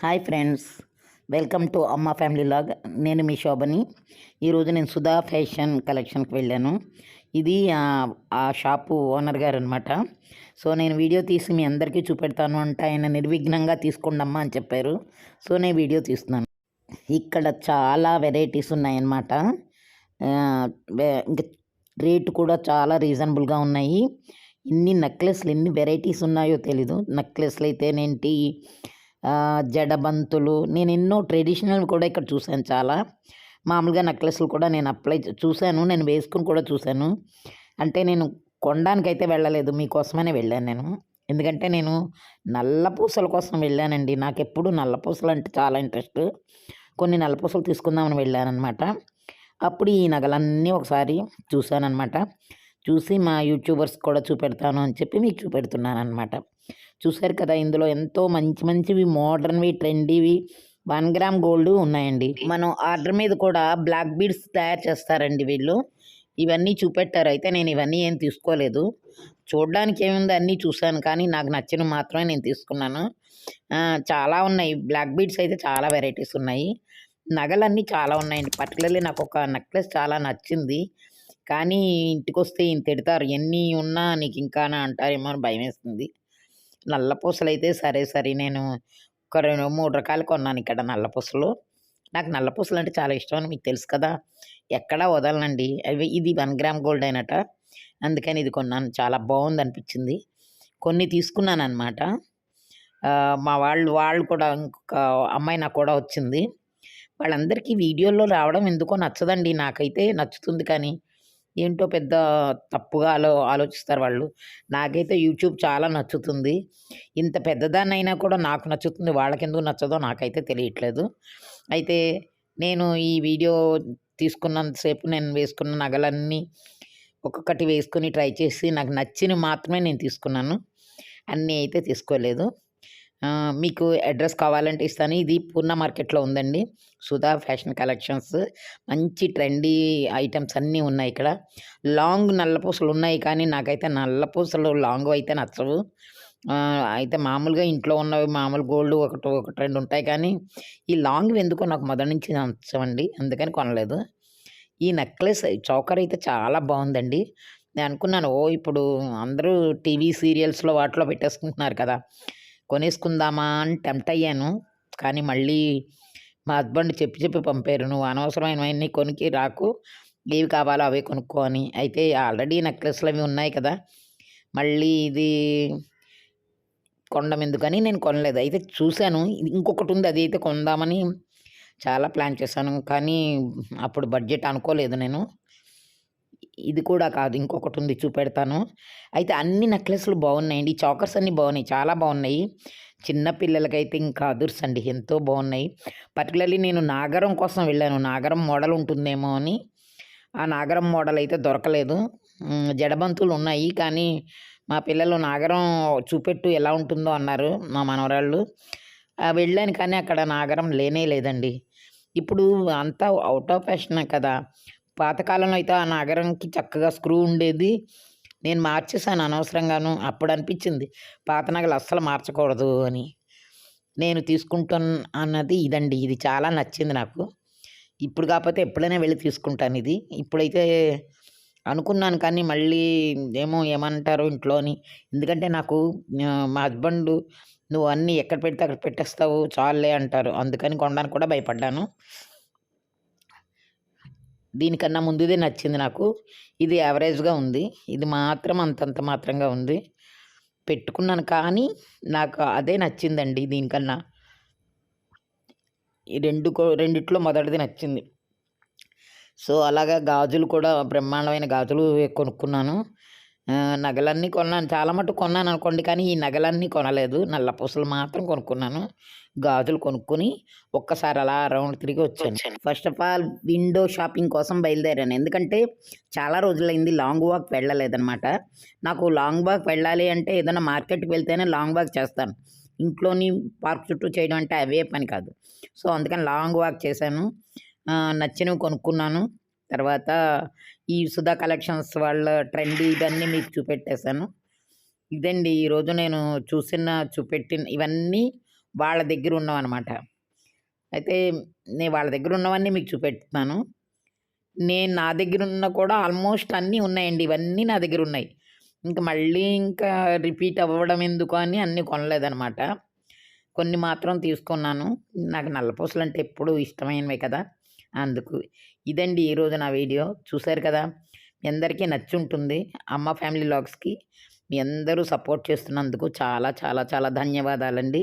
Hi friends welcome to Amma family vlog. నేను మీ శోభని. ఈరోజు నేను సుధా ఫ్యాషన్ కలెక్షన్కి వెళ్ళాను. ఇది ఆ, షాపు ఓనర్ గారు అనమాట సో నేను వీడియో తీసి మీ అందరికీ చూపెడతాను అంటే ఆయన నిర్విఘ్నంగా తీసుకోండమ్మా అని చెప్పారు. సో నేను వీడియో తీస్తున్నాను. ఇక్కడ చాలా వెరైటీస్ ఉన్నాయన్నమాట. ఇంకా రేటు కూడా చాలా రీజనబుల్గా ఉన్నాయి. ఇన్ని నెక్లెస్లు ఎన్ని వెరైటీస్ ఉన్నాయో తెలీదు. నెక్లెస్లు అయితేనేంటి జడబంతులు. నేను ఎన్నో ట్రెడిషనల్ కూడా ఇక్కడ చూశాను చాలా. మామూలుగా నెక్లెస్లు కూడా నేను అప్లై చూశాను. నేను వేసుకుని కూడా చూశాను. అంటే నేను కొనడానికైతే వెళ్ళలేదు. మీకోసమనే వెళ్ళాను నేను. ఎందుకంటే నేను నల్ల పూసల కోసం వెళ్ళానండి. నాకు ఎప్పుడు నల్ల పూసలు అంటే చాలా ఇంట్రెస్ట్. కొన్ని నల్ల పూసలు తీసుకుందామని వెళ్ళానమాట అప్పుడు ఈ నగలన్నీ ఒకసారి చూశానమాట చూసి మా యూట్యూబర్స్ కూడా చూపెడతాను అని చెప్పి మీకు చూపెడుతున్నాను అనమాట చూశారు కదా ఇందులో ఎంతో మంచి మంచివి మోడర్న్వి ట్రెండీవి వన్ గ్రామ్ గోల్డ్ ఉన్నాయండి. మనం ఆర్డర్ మీద కూడా బ్లాక్ బీడ్స్ తయారు చేస్తారండి వీళ్ళు. ఇవన్నీ చూపెట్టారు. అయితే నేను ఇవన్నీ ఏం తీసుకోలేదు. చూడడానికి ఏముంది? అన్నీ చూశాను కానీ నాకు నచ్చిన మాత్రమే నేను తీసుకున్నాను. చాలా ఉన్నాయి. బ్లాక్ బీడ్స్ అయితే చాలా వెరైటీస్ ఉన్నాయి. నగలన్నీ చాలా ఉన్నాయండి. పర్టికులర్లీ నాకు ఒక నెక్లెస్ చాలా నచ్చింది. కానీ ఇంటికి వస్తే ఈయన తిడతారు. ఎన్ని ఉన్నా నీకు ఇంకా అంటారేమో అని భయం వేస్తుంది నల్ల పూసలు అయితే సరే సరే నేను ఒక రెండు మూడు రకాలు కొన్నాను ఇక్కడ నల్ల పూసలు. నాకు నల్ల పూసలు అంటే చాలా ఇష్టం అని మీకు తెలుసు కదా. ఎక్కడా వదలనండి. అవి ఇది వన్ గ్రామ్ గోల్డ్ అయినట. అందుకని ఇది కొన్నాను. చాలా బాగుంది అనిపించింది. కొన్ని తీసుకున్నాను అనమాట మా వాళ్ళు వాళ్ళు కూడా ఇంకొక అమ్మాయి నాకు కూడా వచ్చింది. వాళ్ళందరికీ వీడియోల్లో రావడం ఎందుకో నచ్చదండి. నాకైతే నచ్చుతుంది కానీ ఏంటో పెద్ద తప్పుగా ఆలో ఆలోచిస్తారు వాళ్ళు. నాకైతే యూట్యూబ్ చాలా నచ్చుతుంది. ఇంత పెద్దదాన్నైనా కూడా నాకు నచ్చుతుంది. వాళ్ళకెందుకు నచ్చదో నాకైతే తెలియట్లేదు. అయితే నేను ఈ వీడియో తీసుకున్నంతసేపు నేను వేసుకున్న నగలన్నీ ఒక్కొక్కటి వేసుకొని ట్రై చేసి నాకు నచ్చిన మాత్రమే నేను తీసుకున్నాను. అన్నీ అయితే తీసుకోలేదు. మీకు అడ్రస్ కావాలంటే ఇస్తాను. ఇది పూర్ణ మార్కెట్లో ఉందండి. Sudha fashion collections. మంచి ట్రెండీ ఐటమ్స్ అన్నీ ఉన్నాయి ఇక్కడ. లాంగ్ నల్ల పూసలు ఉన్నాయి కానీ నాకైతే నల్ల పూసలు లాంగ్ అయితే నచ్చవు. అయితే మామూలుగా ఇంట్లో ఉన్నవి మామూలు గోల్డ్ ఒకటి ఒకటి రెండు ఉంటాయి కానీ ఈ లాంగ్ ఎందుకో నాకు మొదటి నుంచి నచ్చవండి. అందుకని కొనలేదు. ఈ నెక్లెస్ చౌకర్ అయితే చాలా బాగుందండి. నేను అనుకున్నాను ఓ ఇప్పుడు అందరూ టీవీ సీరియల్స్లో వాటిలో పెట్టేసుకుంటున్నారు కదా. కొనేసుకుందామా అని టెంప్ట్ అయ్యాను. కానీ మళ్ళీ మా హస్బెండ్ చెప్పి చెప్పి పంపారు నువ్వు అనవసరమైనవన్నీ కొనికి రాకు ఏవి కావాలో అవే కొనుక్కో అని. అయితే ఆల్రెడీ నెక్లెస్లు అవి ఉన్నాయి కదా మళ్ళీ ఇది కొనడం ఎందుకని నేను కొనలేదు. అయితే చూశాను ఇంకొకటి ఉంది అది అయితే కొందామని చాలా ప్లాన్ చేశాను. కానీ అప్పుడు బడ్జెట్ అనుకోలేదు నేను. ఇది కూడా కాదు. ఇంకొకటి ఉంది చూపెడతాను. అయితే అన్ని నెక్లెస్లు బాగున్నాయండి. చాకర్స్ అన్నీ బాగున్నాయి. చాలా బాగున్నాయి. చిన్న పిల్లలకైతే ఇంకా అదుర్స్ అండి. ఎంతో బాగున్నాయి. పర్టికులర్లీ నేను నాగరం కోసం వెళ్ళాను. నాగరం మోడల్ ఉంటుందేమో అని. ఆ నాగరం మోడల్ అయితే దొరకలేదు. జడబంతులు ఉన్నాయి. కానీ మా పిల్లలు నాగరం చూపెట్టు ఎలా ఉంటుందో అన్నారు మా మనవరాళ్ళు. వెళ్ళాను కానీ అక్కడ నాగరం లేనే లేదండి. ఇప్పుడు అంతా అవుట్ ఆఫ్ ఫ్యాషన్ కదా. పాతకాలంలో అయితే ఆ నాగరంకి చక్కగా స్క్రూ ఉండేది. నేను మార్చేసాను అనవసరంగాను. అప్పుడు అనిపించింది పాత నగలు అస్సలు మార్చకూడదు అని. నేను తీసుకుంటాను అన్నది ఇదండి. ఇది చాలా నచ్చింది నాకు. ఇప్పుడు కాకపోతే ఎప్పుడైనా వెళ్ళి తీసుకుంటాను ఇది. ఇప్పుడైతే అనుకున్నాను కానీ మళ్ళీ ఏమో ఏమంటారు ఇంట్లో అని. ఎందుకంటే నాకు మా హస్బెండ్ నువ్వు అన్నీ ఎక్కడ పెడితే అక్కడ పెట్టేస్తావు? చాలే అంటారు. అందుకని కొనడానికి కూడా భయపడ్డాను. దీనికన్నా ముందుదే నచ్చింది నాకు. ఇది యావరేజ్గా ఉంది. ఇది మాత్రం అంతంత మాత్రంగా ఉంది. పెట్టుకున్నాను కానీ నాకు అదే నచ్చిందండి దీనికన్నా. ఈ రెండు కో- రెండిట్లో మొదటిది నచ్చింది. సో అలాగా గాజులు కూడా బ్రహ్మాండమైన గాజులు కొనుక్కున్నాను. నగలన్నీ కొన్నాను. చాలా మటుకు కొన్నాను అనుకోండి కానీ ఈ నగలన్నీ కొనలేదు. నల్ల పూసలు మాత్రం కొనుక్కున్నాను. గాజులు కొనుక్కొని ఒక్కసారి అలా రౌండ్ తిరిగి వచ్చాను. First of all window shopping కోసం బయలుదేరాను. ఎందుకంటే చాలా రోజులైంది లాంగ్ వాక్ వెళ్ళలేదన్నమాట. నాకు లాంగ్ వాక్ వెళ్ళాలి అంటే ఏదైనా మార్కెట్కి వెళ్తేనే లాంగ్ వాక్ చేస్తాను. ఇంట్లోని పార్క్ చుట్టూ చేయడం అంటే అవే పని కాదు. సో అందుకని లాంగ్ వాక్ చేశాను. నచ్చినవి కొనుక్కున్నాను. తర్వాత ఈ సుధా కలెక్షన్స్ వాళ్ళ ట్రెండ్ ఇవన్నీ మీకు చూపెట్టేశాను. ఇదండి ఈరోజు నేను చూసిన చూపెట్టిన ఇవన్నీ వాళ్ళ దగ్గర ఉన్నవన్నమాట. అయితే నేను వాళ్ళ దగ్గర ఉన్నవన్నీ మీకు చూపెడుతున్నాను. నేను నా దగ్గర ఉన్న కూడా ఆల్మోస్ట్ అన్నీ ఉన్నాయండి. ఇవన్నీ నా దగ్గర ఉన్నాయి. ఇంకా మళ్ళీ ఇంకా రిపీట్ అవ్వడం ఎందుకు అని అన్నీ కొనలేదనమాట కొన్ని మాత్రం తీసుకున్నాను. నాకు నల్లపూసలు అంటే ఎప్పుడు ఇష్టమైనవే కదా. అందుకు. ఇదండి ఈరోజు నా వీడియో. చూశారు కదా? మీ అందరికీ నచ్చి ఉంటుంది అమ్మ ఫ్యామిలీ లాగ్స్కి మీ అందరూ సపోర్ట్ చేస్తున్నందుకు చాలా చాలా చాలా ధన్యవాదాలండి.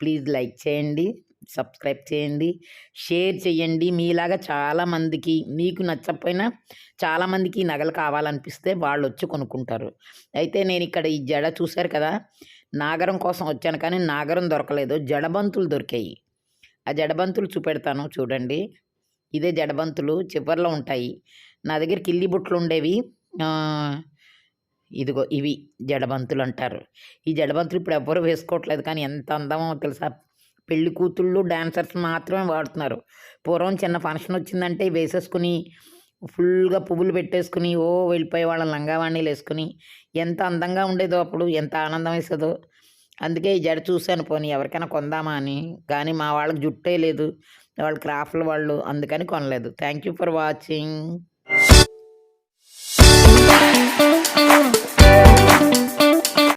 ప్లీజ్ లైక్ చేయండి సబ్స్క్రైబ్ చేయండి షేర్ చేయండి. మీలాగా చాలామందికి మీకు నచ్చకపోయినా చాలామందికి నగలు కావాలనిపిస్తే వాళ్ళు వచ్చి కొనుక్కుంటారు. అయితే నేను ఇక్కడ ఈ జడ చూశారు కదా? నాగరం కోసం వచ్చాను కానీ నాగరం దొరకలేదు. జడబంతులు దొరికాయి. ఆ జడబంతులు చూపెడతాను చూడండి. ఇదే జడబంతులు చివర్లో ఉంటాయి. నా దగ్గర కిల్లి బుట్లు ఉండేవి. ఇదిగో ఇవి జడబంతులు అంటారు. ఈ జడబంతులు ఇప్పుడు ఎవ్వరు వేసుకోవట్లేదు కానీ ఎంత అందమో తెలుసా? పెళ్ళి కూతుళ్ళు డాన్సర్స్ మాత్రమే వాడుతున్నారు. పూర్వం చిన్న ఫంక్షన్ వచ్చిందంటే వేసేసుకుని ఫుల్గా పువ్వులు పెట్టేసుకుని ఓ వెళ్ళిపోయి వాళ్ళ లంగావాణీలు వేసుకుని ఎంత అందంగా ఉండేదో అప్పుడు ఎంత ఆనందం వేసేదో. అందుకే ఈ జడ చూశాను పోనీ ఎవరికైనా కొందామా అని. కానీ మా వాళ్ళకి జుట్టే లేదు. వాళ్ళు క్రాఫ్ట్ల వాళ్ళు అందుకని కొనలేదు. Thank you for watching